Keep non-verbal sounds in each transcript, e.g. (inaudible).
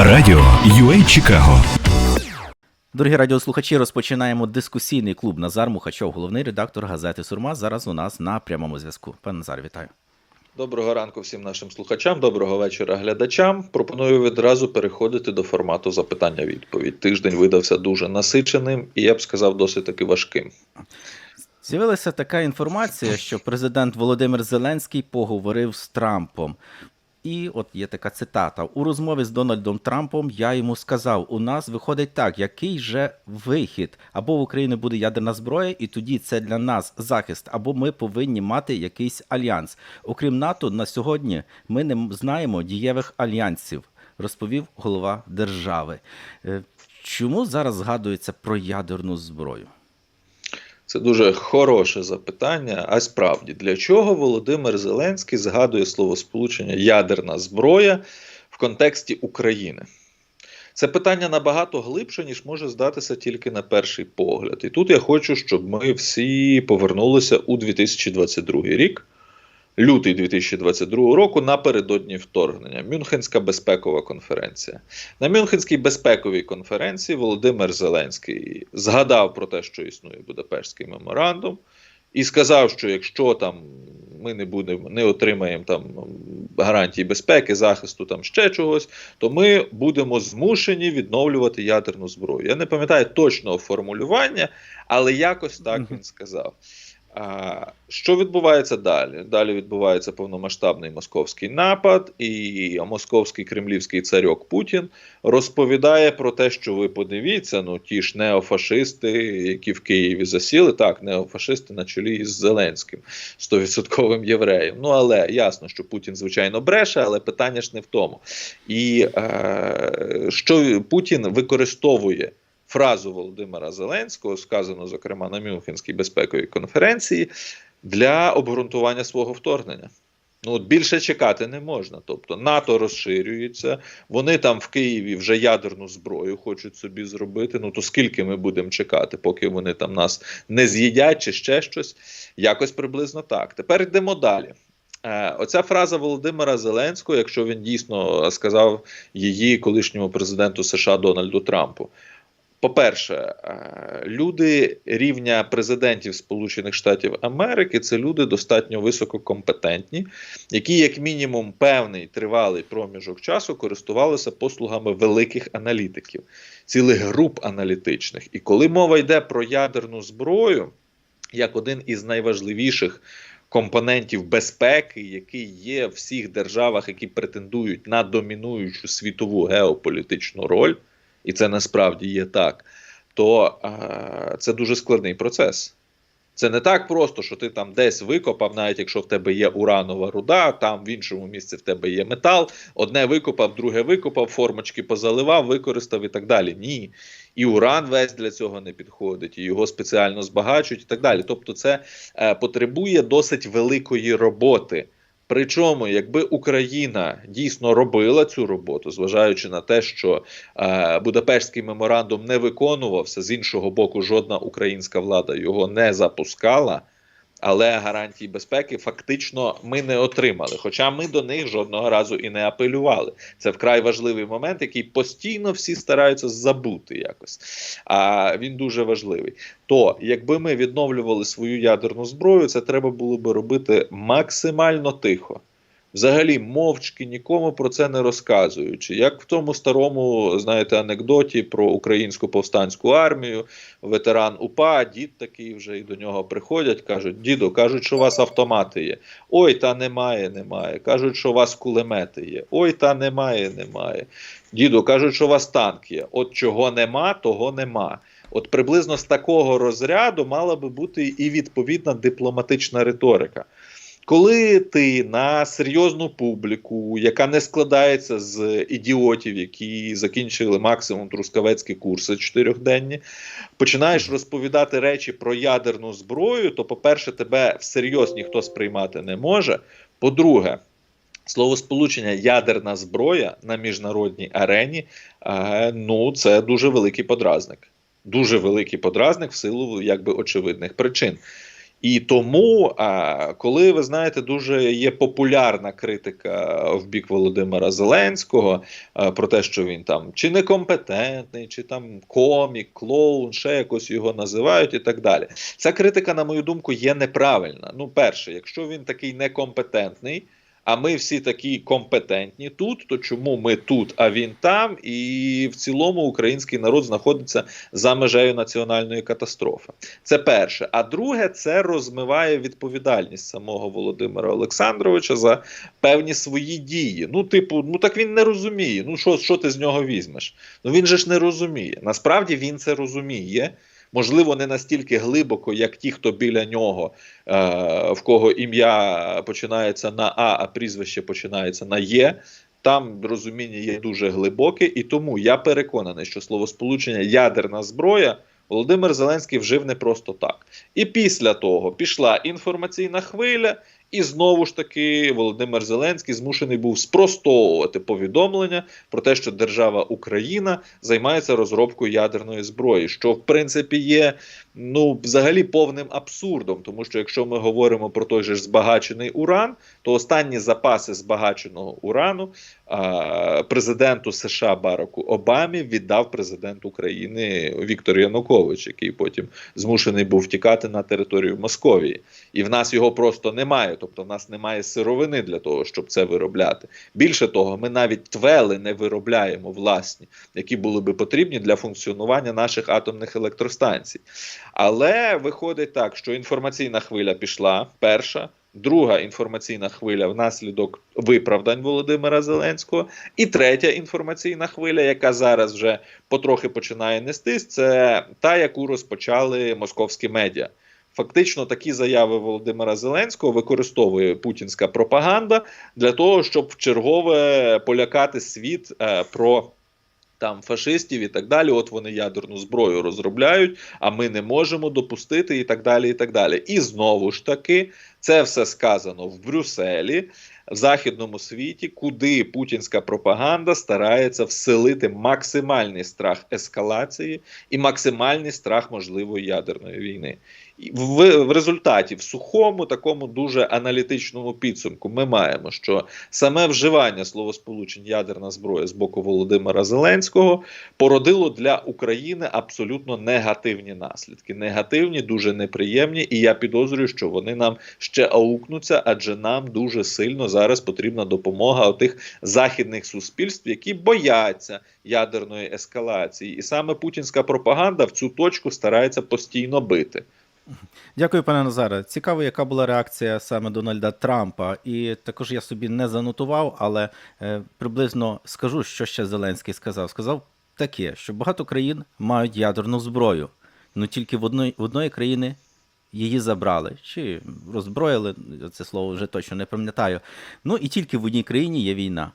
Радіо UA Чикаго. Дорогі радіослухачі, розпочинаємо дискусійний клуб. Назар Мухачов, головний редактор газети Сурма. Зараз у нас на прямому зв'язку. Пане Назар, вітаю. Доброго ранку всім нашим слухачам, доброго вечора глядачам. Пропоную відразу переходити до формату запитання-відповідь. Тиждень видався дуже насиченим і я б сказав, досить таки важким. З'явилася така інформація, що президент Володимир Зеленський поговорив з Трампом. І от є така цитата: у розмові з Дональдом Трампом я йому сказав: у нас виходить так, який же вихід? Або в Україні буде ядерна зброя, і тоді це для нас захист, або ми повинні мати якийсь альянс. Окрім НАТО, на сьогодні ми не знаємо дієвих альянсів, розповів голова держави. Е, Чому зараз згадується про ядерну зброю? Це дуже хороше запитання. А справді, для чого Володимир Зеленський згадує словосполучення ядерна зброя в контексті України? Це питання набагато глибше, ніж може здатися тільки на перший погляд. І тут я хочу, щоб ми всі повернулися у 2022 рік, лютий 2022 року, напередодні вторгнення. Мюнхенська безпекова конференція. На Мюнхенській безпековій конференції Володимир Зеленський згадав про те, що існує Будапештський меморандум, і сказав, що якщо там ми не будемо, не отримаємо там гарантії безпеки, захисту там ще чогось, то ми будемо змушені відновлювати ядерну зброю. Я не пам'ятаю точного формулювання, але якось так він сказав. А, Що відбувається далі? Далі відбувається повномасштабний московський напад, і московський кремлівський царьок Путін розповідає про те, що ви подивіться, ну ті ж неофашисти, які в Києві засіли, так, неофашисти на чолі із Зеленським, стовідсотковим євреєм. Ну але ясно, що Путін, звичайно, бреше, але питання ж не в тому. І е, що Путін використовує фразу Володимира Зеленського, сказану, зокрема, на Мюнхенській безпековій конференції, для обґрунтування свого вторгнення. Ну, от більше чекати не можна. Тобто НАТО розширюється, вони там в Києві вже ядерну зброю хочуть собі зробити. Ну то скільки ми будемо чекати, поки вони там нас не з'їдять чи ще щось? Якось приблизно так. Тепер йдемо далі. Е, Оця фраза Володимира Зеленського, якщо він дійсно сказав її колишньому президенту США Дональду Трампу. По-перше, е, люди рівня президентів Сполучених Штатів Америки це люди достатньо висококомпетентні, які, як мінімум, певний тривалий проміжок часу користувалися послугами великих аналітиків, цілих груп аналітичних. І коли мова йде про ядерну зброю, як один із найважливіших компонентів безпеки, який є в всіх державах, які претендують на домінуючу світову геополітичну роль і це насправді є так, то е, це дуже складний процес. Це не так просто, що ти там десь викопав, навіть якщо в тебе є уранова руда, там в іншому місці в тебе є метал, одне викопав, друге викопав, формочки позаливав, використав і так далі. Ні. І уран весь для цього не підходить, і його спеціально збагачують, і так далі. Тобто, це е, потребує досить великої роботи. Причому, якби Україна дійсно робила цю роботу, зважаючи на те, що е, Будапештський меморандум не виконувався з іншого боку, жодна українська влада його не запускала. Але гарантій безпеки фактично ми не отримали. Хоча ми до них жодного разу і не апелювали. Це вкрай важливий момент, який постійно всі стараються забути якось. А він дуже важливий. То якби ми відновлювали свою ядерну зброю, це треба було би робити максимально тихо. Взагалі, мовчки нікому про це не розказуючи. Як в тому старому, знаєте, анекдоті про українську повстанську армію, ветеран УПА, дід такий вже і до нього приходять, кажуть: діду, кажуть, що у вас автомати є. Ой, та немає, немає. Кажуть, що у вас кулемети є. Ой, та немає, немає. Діду, кажуть, що у вас танк є. От чого нема, того нема. От приблизно з такого розряду мала би бути і відповідна дипломатична риторика. Коли ти на серйозну публіку, яка не складається з ідіотів, які закінчили максимум трускавецькі курси чотирьохденні, починаєш розповідати речі про ядерну зброю, то, по-перше, тебе всерйоз ніхто сприймати не може. По-друге, словосполучення ядерна зброя на міжнародній арені е, ну це дуже великий подразник. Дуже великий подразник в силу якби очевидних причин. І тому, коли ви знаєте, дуже є популярна критика в бік Володимира Зеленського про те, що він там чи некомпетентний, чи там комік, клоун, ще якось його називають, і так далі. Ця критика, на мою думку, є неправильна. Ну, перше, якщо він такий некомпетентний. А ми всі такі компетентні тут, то чому ми тут, а він там? І в цілому український народ знаходиться за межею національної катастрофи. Це перше. А друге, це розмиває відповідальність самого Володимира Олександровича за певні свої дії. Ну, типу, ну так він не розуміє. Ну, що, що ти з нього візьмеш? Ну він же ж не розуміє. Насправді він це розуміє. Можливо, не настільки глибоко, як ті, хто біля нього, е, в кого ім'я починається на А, а прізвище починається на Є. Там розуміння є дуже глибоке, і тому я переконаний, що словосполучення ядерна зброя Володимир Зеленський вжив не просто так. І після того пішла інформаційна хвиля, і знову ж таки Володимир Зеленський змушений був спростовувати повідомлення про те, що держава Україна займається розробкою ядерної зброї, що в принципі є ну взагалі повним абсурдом, тому що якщо ми говоримо про той же збагачений уран, то останні запаси збагаченого урану президенту США Бараку Обамі віддав президент України Віктор Янукович, який потім змушений був втікати на територію Московії, і в нас його просто немає. Тобто, в нас немає сировини для того, щоб це виробляти. Більше того, ми навіть твели не виробляємо власні, які були би потрібні для функціонування наших атомних електростанцій. Але виходить так, що інформаційна хвиля пішла перша. Друга інформаційна хвиля внаслідок виправдань Володимира Зеленського, і третя інформаційна хвиля, яка зараз вже потрохи починає нестись, це та, яку розпочали московські медіа. Фактично, такі заяви Володимира Зеленського використовує путінська пропаганда для того, щоб в чергове полякати світ е, про там фашистів і так далі. От вони ядерну зброю розробляють, а ми не можемо допустити, і так далі. І так далі. І знову ж таки, це все сказано в Брюсселі. В західному світі, куди путінська пропаганда старається вселити максимальний страх ескалації і максимальний страх можливої ядерної війни. В, в результаті, в сухому, такому дуже аналітичному підсумку, ми маємо, що саме вживання словосполучень ядерна зброя з боку Володимира Зеленського породило для України абсолютно негативні наслідки. Негативні, дуже неприємні, і я підозрюю, що вони нам ще аукнуться, адже нам дуже сильно зараз потрібна допомога тих західних суспільств, які бояться ядерної ескалації, і саме путінська пропаганда в цю точку старається постійно бити. Дякую, пане Назаре. Цікаво, яка була реакція саме Дональда Трампа. І також я собі не занотував, але е, приблизно скажу, що ще Зеленський сказав. Сказав таке, що багато країн мають ядерну зброю, але тільки в одної, в одної країни її забрали чи роззброїли. Це слово вже точно не пам'ятаю. Ну і тільки в одній країні є війна.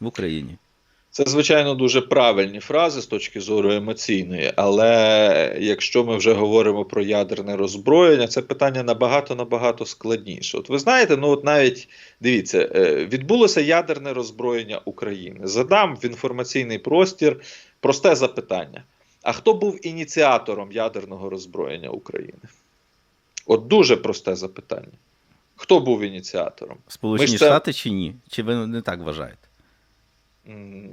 В Україні. Це, звичайно, дуже правильні фрази з точки зору емоційної, але якщо ми вже говоримо про ядерне роззброєння, це питання набагато набагато складніше. От ви знаєте, ну от навіть дивіться, е, відбулося ядерне роззброєння України. Задам в інформаційний простір просте запитання: а хто був ініціатором ядерного роззброєння України? От дуже просте запитання. Хто був ініціатором? Сполучені це... Штати чи ні? Чи ви не так вважаєте?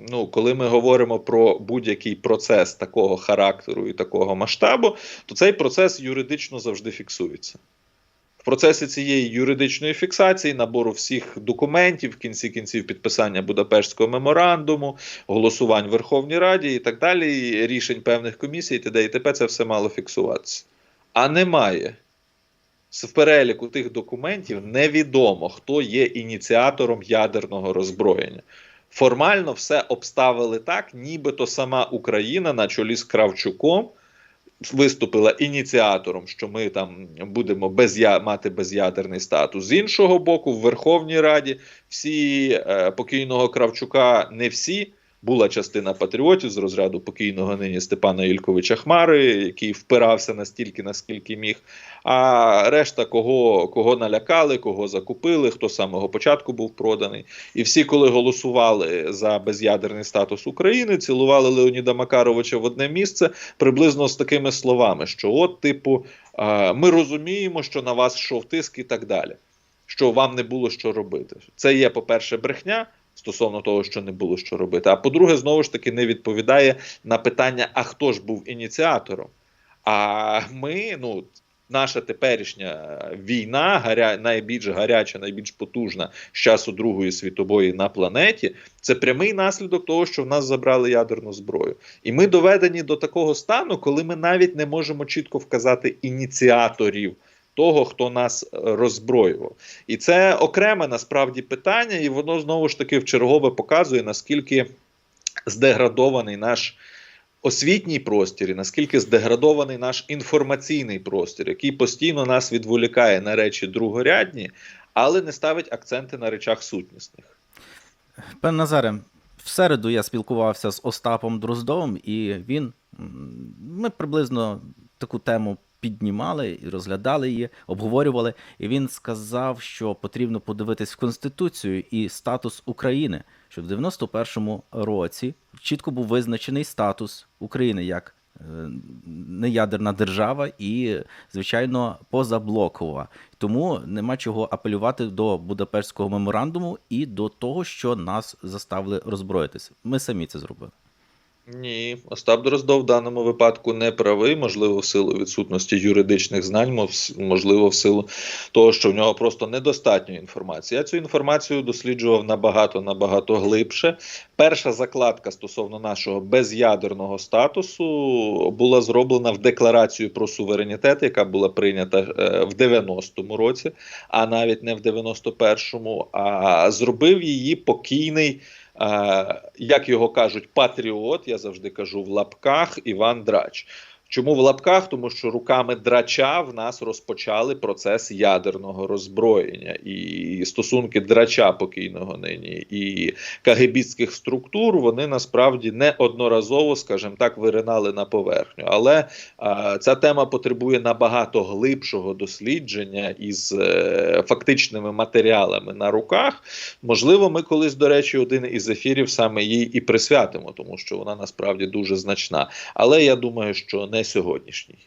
Ну, коли ми говоримо про будь-який процес такого характеру і такого масштабу, то цей процес юридично завжди фіксується. Процесі цієї юридичної фіксації, набору всіх документів, в кінці кінців підписання Будапештського меморандуму, голосувань в Верховній Раді і так далі, рішень певних комісій, т.д. і т.п. це все мало фіксуватися. А немає. В переліку тих документів невідомо, хто є ініціатором ядерного роззброєння. Формально все обставили так, нібито сама Україна на чолі з Кравчуком виступила ініціатором, що ми там будемо без я мати безядерний статус. З іншого боку, в Верховній Раді всі е, покійного Кравчука, не всі, Була частина патріотів з розряду покійного нині Степана Ільковича Хмари, який впирався настільки, наскільки міг. А решта, кого, кого налякали, кого закупили, хто з самого початку був проданий. І всі, коли голосували за без'ядерний статус України, цілували Леоніда Макаровича в одне місце приблизно з такими словами: що, от, типу, ми розуміємо, що на вас йшов тиск і так далі. Що вам не було що робити. Це є, по-перше, брехня стосовно того, що не було що робити. А по-друге, знову ж таки, не відповідає на питання: а хто ж був ініціатором? А ми, ну. Наша теперішня війна, гаря, найбільш гаряча, найбільш потужна з часу Другої світової на планеті, це прямий наслідок того, що в нас забрали ядерну зброю. І ми доведені до такого стану, коли ми навіть не можемо чітко вказати ініціаторів того, хто нас е, роззброював. І це окреме насправді питання, і воно знову ж таки вчергове показує, наскільки здеградований наш. Освітній простір, наскільки здеградований наш інформаційний простір, який постійно нас відволікає на речі другорядні, але не ставить акценти на речах сутнісних. Пане Назаре, в середу я спілкувався з Остапом Дроздовим, і він ми приблизно таку тему піднімали і розглядали її, обговорювали. І він сказав, що потрібно подивитись в Конституцію і статус України, що в 91-му році чітко був визначений статус України як е, неядерна держава і, звичайно, позаблокова. Тому нема чого апелювати до Будапештського меморандуму і до того, що нас заставили роззброїтися. Ми самі це зробили. Ні, Остап Дроздов в даному випадку не правий, можливо, в силу відсутності юридичних знань, можливо, в силу того, що в нього просто недостатньо інформації. Я цю інформацію досліджував набагато набагато глибше. Перша закладка стосовно нашого без'ядерного статусу була зроблена в декларацію про суверенітет, яка була прийнята е, в 90-му році, а навіть не в 91-му, а зробив її покійний. Е, як його кажуть, патріот, я завжди кажу в лапках Іван Драч. Чому в лапках? Тому що руками драча в нас розпочали процес ядерного роззброєння, і стосунки драча покійного нині і кагебістських структур вони насправді неодноразово, скажімо так, виринали на поверхню. Але а, ця тема потребує набагато глибшого дослідження із е, фактичними матеріалами на руках. Можливо, ми колись, до речі, один із ефірів саме їй і присвятимо, тому що вона насправді дуже значна. Але я думаю, що не сьогоднішній.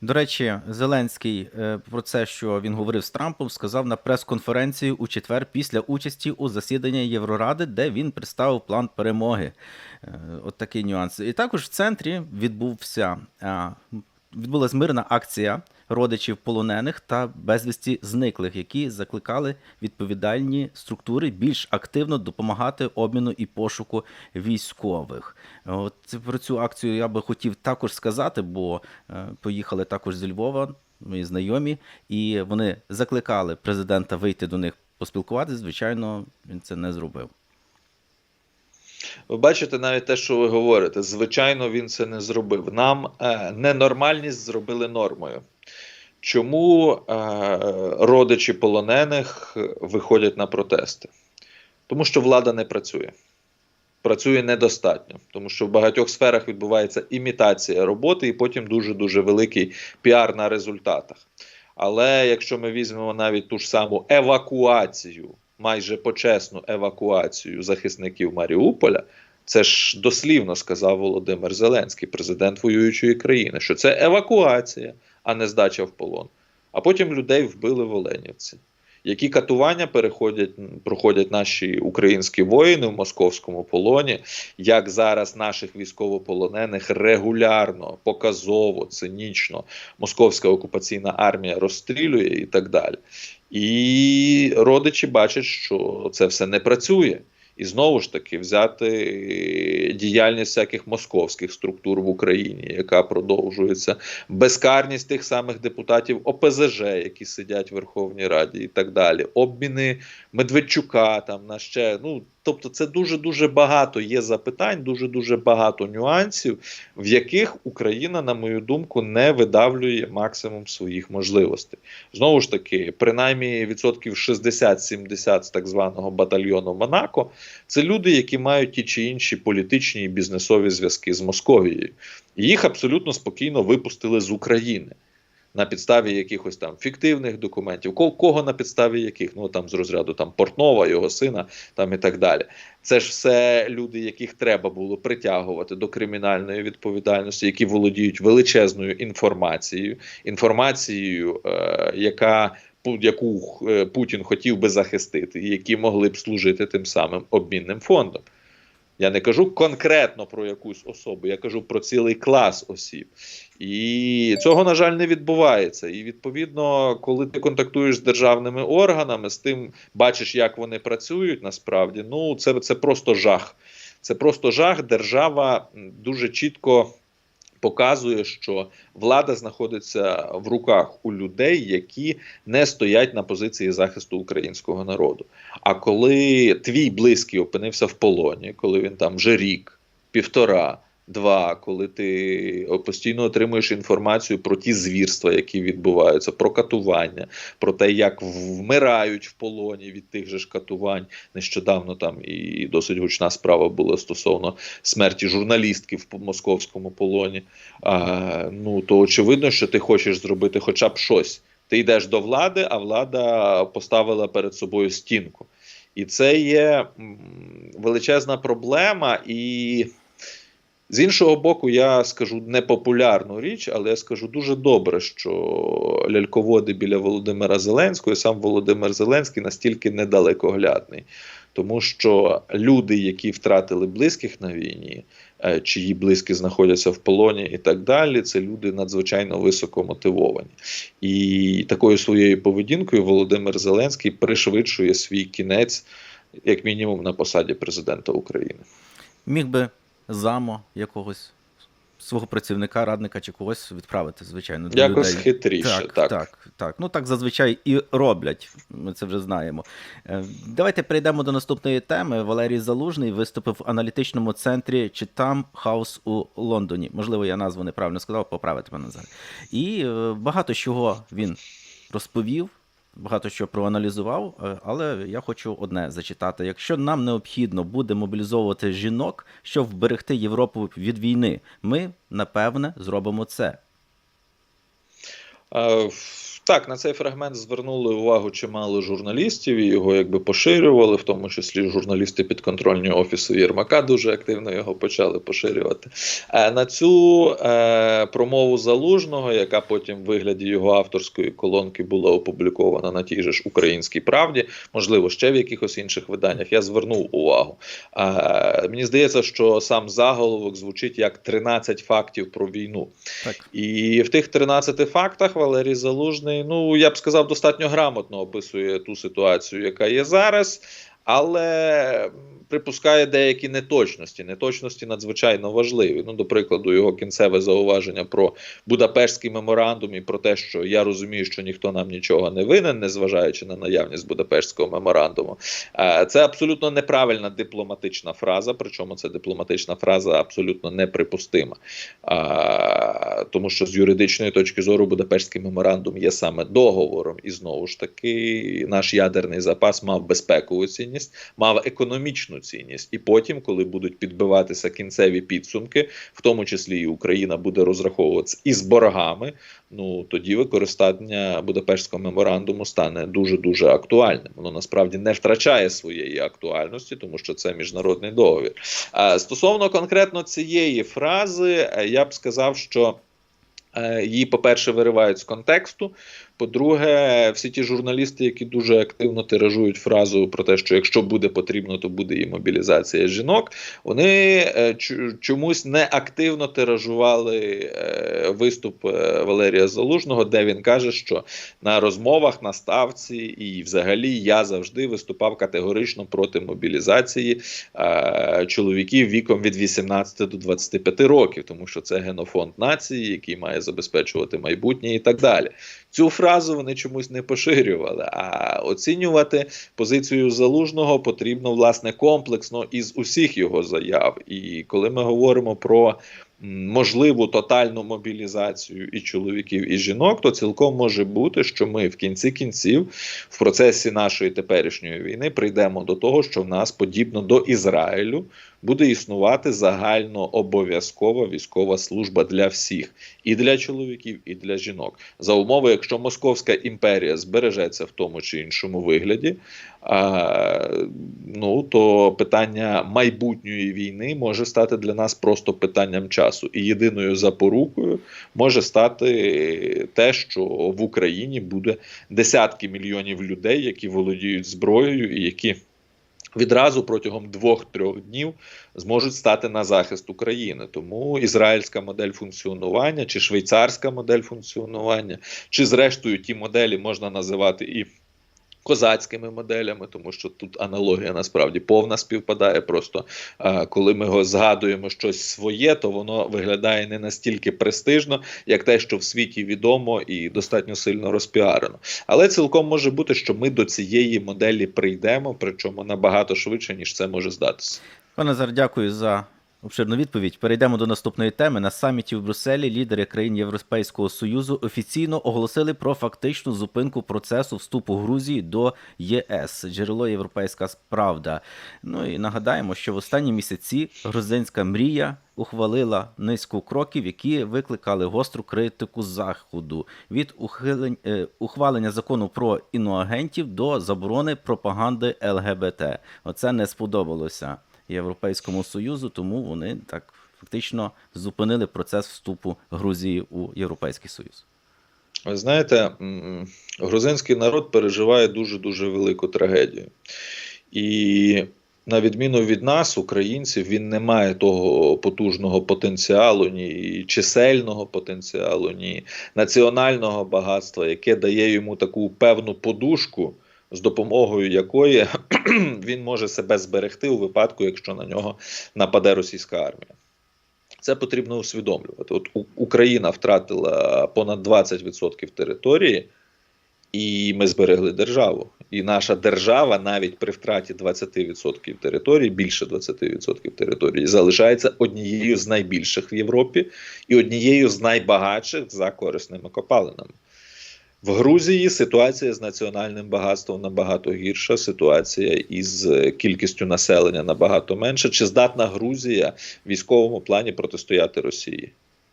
До речі, Зеленський е, про це, що він говорив з Трампом, сказав на прес-конференції у четвер після участі у засіданні Євроради, де він представив план перемоги. Е, От такий нюанс. І також в центрі відбувся відбулася мирна акція родичів полонених та безвісті зниклих, які закликали відповідальні структури більш активно допомагати обміну і пошуку військових. От про цю акцію я би хотів також сказати, бо е, поїхали також зі Львова, мої знайомі, і вони закликали президента вийти до них поспілкуватися. Звичайно, він це не зробив. Ви бачите навіть те, що ви говорите. Звичайно, він це не зробив. Нам е, ненормальність зробили нормою. Чому е, родичі полонених виходять на протести? Тому що влада не працює. Працює недостатньо, тому що в багатьох сферах відбувається імітація роботи, і потім дуже дуже великий піар на результатах. Але якщо ми візьмемо навіть ту ж саму евакуацію, майже почесну евакуацію захисників Маріуполя, це ж дослівно сказав Володимир Зеленський, президент воюючої країни, що це евакуація, а не здача в полон. А потім людей вбили в Оленівці. Які катування переходять, проходять наші українські воїни в московському полоні, як зараз наших військовополонених регулярно, показово, цинічно московська окупаційна армія розстрілює і так далі. І родичі бачать, що це все не працює. І знову ж таки взяти діяльність всяких московських структур в Україні, яка продовжується, безкарність тих самих депутатів ОПЗЖ, які сидять в Верховній Раді, і так далі, обміни Медведчука там на ще. Ну тобто, це дуже дуже багато є запитань, дуже дуже багато нюансів, в яких Україна, на мою думку, не видавлює максимум своїх можливостей. Знову ж таки, принаймні відсотків 60-70 з так званого батальйону Монако Це люди, які мають ті чи інші політичні і бізнесові зв'язки з Московією. Їх абсолютно спокійно випустили з України на підставі якихось там фіктивних документів, кого на підставі яких, ну там з розряду там Портнова, його сина, там і так далі. Це ж все люди, яких треба було притягувати до кримінальної відповідальності, які володіють величезною інформацією, інформацією, е, яка яку е, Путін хотів би захистити, і які могли б служити тим самим обмінним фондом. Я не кажу конкретно про якусь особу, я кажу про цілий клас осіб. І цього, на жаль, не відбувається. І відповідно, коли ти контактуєш з державними органами, з тим бачиш, як вони працюють, насправді, ну це, це просто жах. Це просто жах. Держава дуже чітко показує, що влада знаходиться в руках у людей, які не стоять на позиції захисту українського народу. А коли твій близький опинився в полоні, коли він там вже рік, півтора. Два, коли ти постійно отримуєш інформацію про ті звірства, які відбуваються, про катування, про те, як вмирають в полоні від тих же ж катувань. Нещодавно там і досить гучна справа була стосовно смерті журналістки в московському полоні. А, Ну то очевидно, що ти хочеш зробити хоча б щось. Ти йдеш до влади, а влада поставила перед собою стінку. І це є величезна проблема і. З іншого боку, я скажу непопулярну річ, але я скажу дуже добре, що ляльководи біля Володимира Зеленського і сам Володимир Зеленський настільки недалекоглядний. Тому що люди, які втратили близьких на війні, е, чиї близькі знаходяться в полоні і так далі, це люди надзвичайно високо мотивовані. І такою своєю поведінкою Володимир Зеленський пришвидшує свій кінець, як мінімум, на посаді президента України. Міг би замо якогось свого працівника, радника чи когось відправити, звичайно. До Якось людей. хитріше. Так, так, так, так. Ну так зазвичай і роблять. Ми це вже знаємо. Е, давайте перейдемо до наступної теми. Валерій Залужний виступив в аналітичному центрі Читам Хаус у Лондоні. Можливо, я назву неправильно сказав, поправити мене зараз. І е, багато чого він розповів багато що проаналізував, е, але я хочу одне зачитати: якщо нам необхідно буде мобілізовувати жінок, щоб вберегти Європу від війни, ми напевне зробимо це. Uh... Так, на цей фрагмент звернули увагу чимало журналістів і його якби поширювали, в тому числі журналісти підконтрольні офісу Єрмака дуже активно його почали поширювати. Е, на цю е, промову залужного, яка потім в вигляді його авторської колонки була опублікована на тій же ж українській правді, можливо, ще в якихось інших виданнях, я звернув увагу. Е, мені здається, що сам заголовок звучить як 13 фактів про війну. Так. І в тих 13 фактах Валерій Залужний ну я б сказав, достатньо грамотно описує ту ситуацію, яка є зараз, але припускає деякі неточності. Неточності надзвичайно важливі. Ну, до прикладу, його кінцеве зауваження про Будапештський меморандум і про те, що я розумію, що ніхто нам нічого не винен, незважаючи на наявність Будапештського меморандуму. Е, це абсолютно неправильна дипломатична фраза. Причому це дипломатична фраза абсолютно неприпустима, е, тому що з юридичної точки зору Будапештський меморандум є саме договором, і знову ж таки наш ядерний запас мав безпекову цінність, мав економічну цінність. І потім, коли будуть підбиватися кінцеві підсумки, в тому числі і Україна буде розраховуватися із боргами. Ну тоді використання Будапештського меморандуму стане дуже дуже актуальним. Воно насправді не втрачає своєї актуальності, тому що це міжнародний договір. Стосовно конкретно цієї фрази, я б сказав, що. Е, її, по-перше, виривають з контексту, по-друге, всі ті журналісти, які дуже активно тиражують фразу про те, що якщо буде потрібно, то буде і мобілізація жінок. Вони е, чомусь не активно тиражували е, виступ е, Валерія Залужного, де він каже, що на розмовах на ставці і, взагалі, я завжди виступав категорично проти мобілізації чоловіків віком від 18 до 25 років, тому що це генофонд нації, який має забезпечувати майбутнє і так далі. Цю фразу вони чомусь не поширювали. А оцінювати позицію залужного потрібно власне комплексно із усіх його заяв. І коли ми говоримо про можливу тотальну мобілізацію і чоловіків, і жінок, то цілком може бути, що ми в кінці кінців в процесі нашої теперішньої війни прийдемо до того, що в нас подібно до Ізраїлю буде існувати загально обов'язкова військова служба для всіх, і для чоловіків, і для жінок. За умови, якщо Московська імперія збережеться в тому чи іншому вигляді, а, ну то питання майбутньої війни може стати для нас просто питанням часу. І єдиною запорукою може стати те, що в Україні буде десятки мільйонів людей, які володіють зброєю і які відразу протягом двох-трьох днів зможуть стати на захист України. Тому ізраїльська модель функціонування, чи швейцарська модель функціонування, чи зрештою ті моделі можна називати і. Козацькими моделями, тому що тут аналогія насправді повна співпадає. Просто а, коли ми згадуємо щось своє, то воно виглядає не настільки престижно, як те, що в світі відомо і достатньо сильно розпіарено. Але цілком може бути, що ми до цієї моделі прийдемо, причому набагато швидше, ніж це може здатися. Пане Назар, дякую за обширну відповідь. Перейдемо до наступної теми. На саміті в Брюсселі лідери країн Європейського Союзу офіційно оголосили про фактичну зупинку процесу вступу Грузії до ЄС. Джерело Європейська правда. Ну і нагадаємо, що в останні місяці грузинська мрія. Ухвалила низку кроків, які викликали гостру критику заходу від ухилень, е, ухвалення закону про іноагентів до заборони пропаганди ЛГБТ. Оце не сподобалося Європейському Союзу, тому вони так фактично зупинили процес вступу Грузії у Європейський Союз. Ви знаєте, грузинський народ переживає дуже дуже велику трагедію. І на відміну від нас, українців, він не має того потужного потенціалу, ні чисельного потенціалу, ні національного багатства, яке дає йому таку певну подушку, з допомогою якої (clears throat) він може себе зберегти у випадку, якщо на нього нападе російська армія. Це потрібно усвідомлювати. От Україна втратила понад 20% території, і ми зберегли державу. І наша держава навіть при втраті 20% території, більше 20% території, залишається однією з найбільших в Європі і однією з найбагатших за корисними копалинами. В Грузії ситуація з національним багатством набагато гірша. Ситуація із е, кількістю населення набагато менша. Чи здатна Грузія в військовому плані протистояти Росії?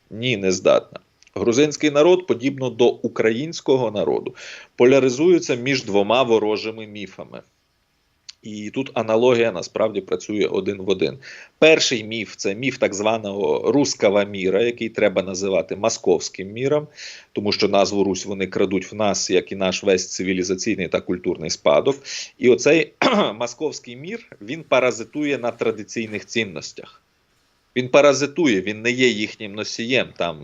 Ні, не здатна. Грузинський народ, подібно до українського народу, поляризується між двома ворожими міфами. І тут аналогія насправді працює один в один. Перший міф це міф так званого руского міра, який треба називати московським міром, тому що назву Русь вони крадуть в нас, як і наш весь цивілізаційний та культурний спадок. І оцей (clears throat) московський мір він паразитує на традиційних цінностях. Він паразитує, він не є їхнім носієм. Там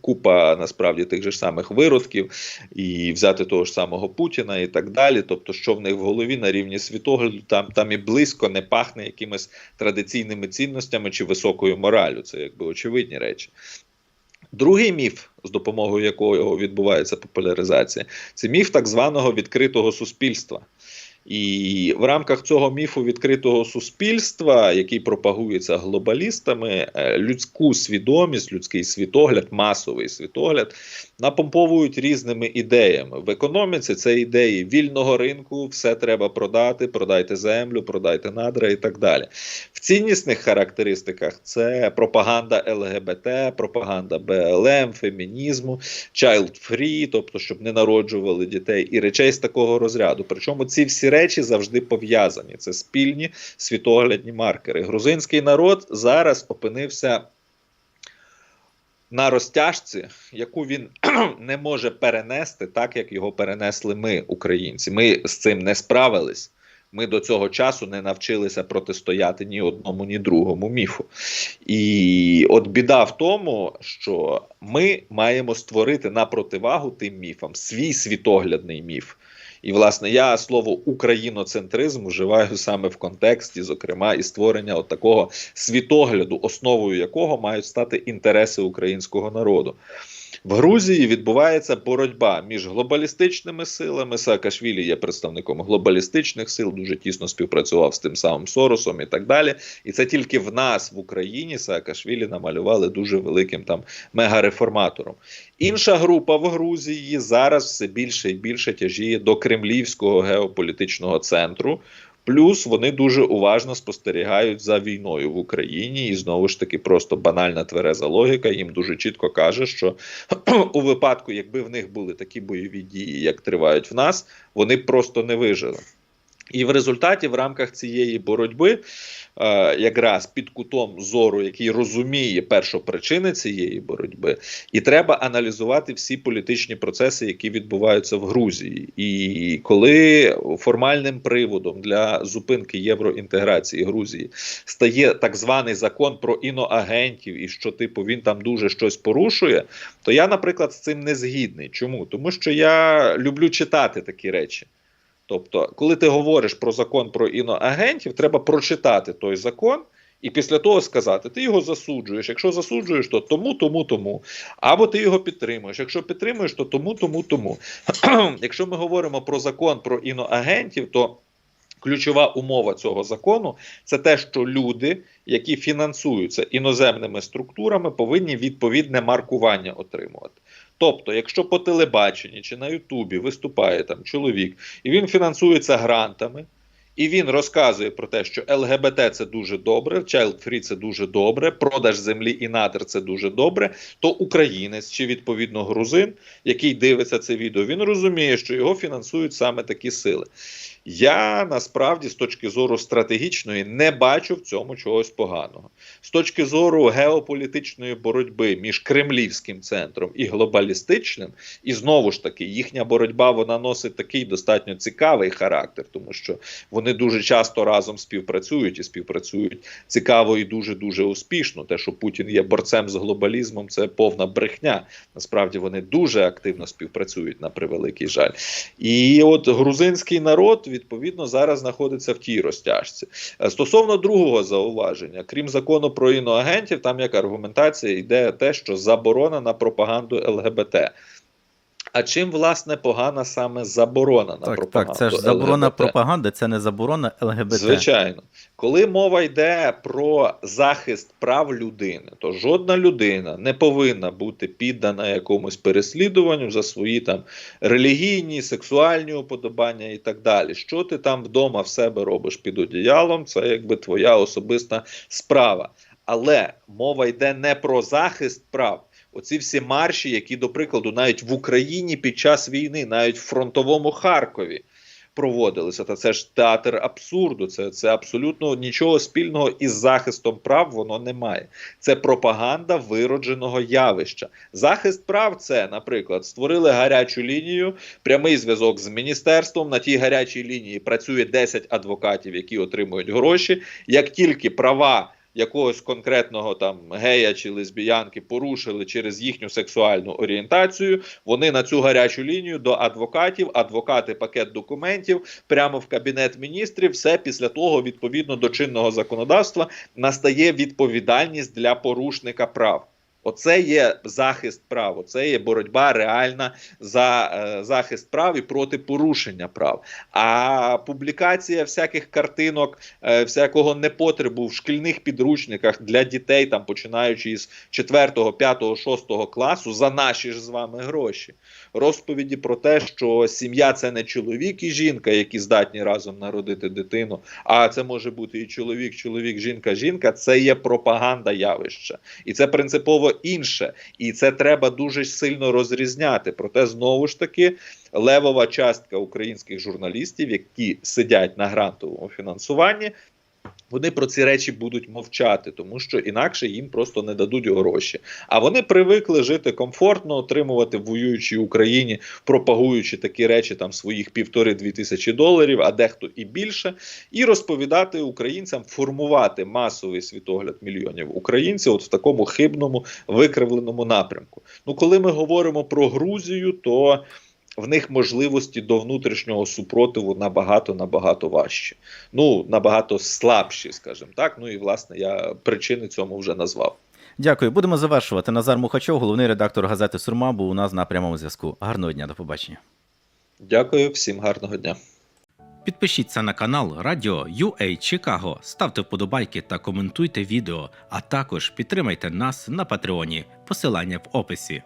купа насправді тих же самих виродків, і взяти того ж самого Путіна і так далі. Тобто, що в них в голові на рівні світогляду, там, там і близько не пахне якимись традиційними цінностями чи високою моралю. Це якби очевидні речі. Другий міф, з допомогою якого відбувається популяризація, це міф так званого відкритого суспільства. І в рамках цього міфу відкритого суспільства, який пропагується глобалістами, е, людську свідомість, людський світогляд, масовий світогляд напомповують різними ідеями. В економіці це ідеї вільного ринку, все треба продати, продайте землю, продайте надра і так далі. В ціннісних характеристиках це пропаганда ЛГБТ, пропаганда БЛМ, фемінізму, child free, тобто щоб не народжували дітей і речей з такого розряду. Причому ці всі речі завжди пов'язані. Це спільні світоглядні маркери. Грузинський народ зараз опинився. На розтяжці, яку він (clears throat) не може перенести, так як його перенесли ми, українці. Ми з цим не справились. Ми до цього часу не навчилися протистояти ні одному, ні другому міфу. І от біда в тому, що ми маємо створити на противагу тим міфам свій світоглядний міф. І, власне, я слово україноцентризм вживаю саме в контексті, зокрема, і створення от такого світогляду, основою якого мають стати інтереси українського народу. В Грузії відбувається боротьба між глобалістичними силами. Саакашвілі є представником глобалістичних сил, дуже тісно співпрацював з тим самим Соросом і так далі. І це тільки в нас в Україні Саакашвілі намалювали дуже великим там мегареформатором. Інша група в Грузії зараз все більше і більше тяжіє до кремлівського геополітичного центру. Плюс вони дуже уважно спостерігають за війною в Україні, і знову ж таки, просто банальна твереза логіка їм дуже чітко каже, що (clears throat) у випадку, якби в них були такі бойові дії, як тривають в нас, вони просто не вижили. І в результаті, в рамках цієї боротьби, е, якраз під кутом зору, який розуміє першопричини цієї боротьби, і треба аналізувати всі політичні процеси, які відбуваються в Грузії. І коли формальним приводом для зупинки євроінтеграції Грузії стає так званий закон про іноагентів, і що типу він там дуже щось порушує, то я, наприклад, з цим не згідний. Чому? Тому що я люблю читати такі речі. Тобто, коли ти говориш про закон про іноагентів, треба прочитати той закон. І після того сказати, ти його засуджуєш. Якщо засуджуєш, то тому, тому, тому. Або ти його підтримуєш. Якщо підтримуєш, то тому, тому, тому. (clears throat) Якщо ми говоримо про закон про іноагентів, то ключова умова цього закону це те, що люди, які фінансуються іноземними структурами, повинні відповідне маркування отримувати. Тобто, якщо по телебаченні чи на Ютубі виступає там чоловік, і він фінансується грантами, і він розказує про те, що ЛГБТ це дуже добре, Child Free це дуже добре, продаж землі і надр це дуже добре, то українець чи відповідно грузин, який дивиться це відео, він розуміє, що його фінансують саме такі сили. Я насправді з точки зору стратегічної не бачу в цьому чогось поганого. З точки зору геополітичної боротьби між кремлівським центром і глобалістичним, і знову ж таки їхня боротьба вона носить такий достатньо цікавий характер, тому що вони дуже часто разом співпрацюють і співпрацюють цікаво і дуже дуже успішно. Те, що Путін є борцем з глобалізмом, це повна брехня. Насправді вони дуже активно співпрацюють на превеликий жаль. І от грузинський народ відповідно зараз знаходиться в тій розтяжці. Е, Стосовно другого зауваження, крім закону про іноагентів, там як аргументація йде те, що заборона на пропаганду ЛГБТ. А чим власне погана саме заборона на Так, пропаганду? так, це ж заборона ЛГБТ? пропаганди, це не заборона ЛГБТ. Звичайно, коли мова йде про захист прав людини, то жодна людина не повинна бути піддана якомусь переслідуванню за свої там релігійні, сексуальні уподобання і так далі. Що ти там вдома в себе робиш під одіялом, це якби твоя особиста справа. Але мова йде не про захист прав. Оці всі марші, які, до прикладу, навіть в Україні під час війни, навіть в фронтовому Харкові проводилися. Та це ж театр абсурду. Це, це абсолютно нічого спільного із захистом прав воно не має. Це пропаганда виродженого явища. Захист прав це, наприклад, створили гарячу лінію, прямий зв'язок з міністерством. На тій гарячій лінії працює 10 адвокатів, які отримують гроші. Як тільки права якогось конкретного там гея чи лесбіянки порушили через їхню сексуальну орієнтацію. Вони на цю гарячу лінію до адвокатів, адвокати пакет документів прямо в кабінет міністрів. Все після того, відповідно до чинного законодавства, настає відповідальність для порушника прав. Оце є захист прав, оце є боротьба реальна за е, захист прав і проти порушення прав. А публікація всяких картинок, е, всякого непотребу в шкільних підручниках для дітей, там починаючи із 4, 5, 6 класу, за наші ж з вами гроші. Розповіді про те, що сім'я це не чоловік і жінка, які здатні разом народити дитину, а це може бути і чоловік, чоловік, жінка, жінка. Це є пропаганда явища, і це принципово інше. І це треба дуже сильно розрізняти. Проте знову ж таки левова частка українських журналістів, які сидять на грантовому фінансуванні. Вони про ці речі будуть мовчати, тому що інакше їм просто не дадуть гроші. А вони привикли жити комфортно, отримувати в воюючій Україні, пропагуючи такі речі там своїх півтори-дві тисячі доларів, а дехто і більше, і розповідати українцям, формувати масовий світогляд мільйонів українців, от в такому хибному викривленому напрямку. Ну, коли ми говоримо про Грузію, то в них можливості до внутрішнього супротиву набагато набагато важчі. Ну набагато слабші, скажімо так. Ну і власне я причини цьому вже назвав. Дякую. Будемо завершувати. Назар Мухачов, головний редактор газети Сурма, був у нас на прямому зв'язку. Гарного дня, до побачення. Дякую, всім гарного дня. Підпишіться на канал Радіо UA Чикаго, ставте вподобайки та коментуйте відео, а також підтримайте нас на Патреоні. Посилання в описі.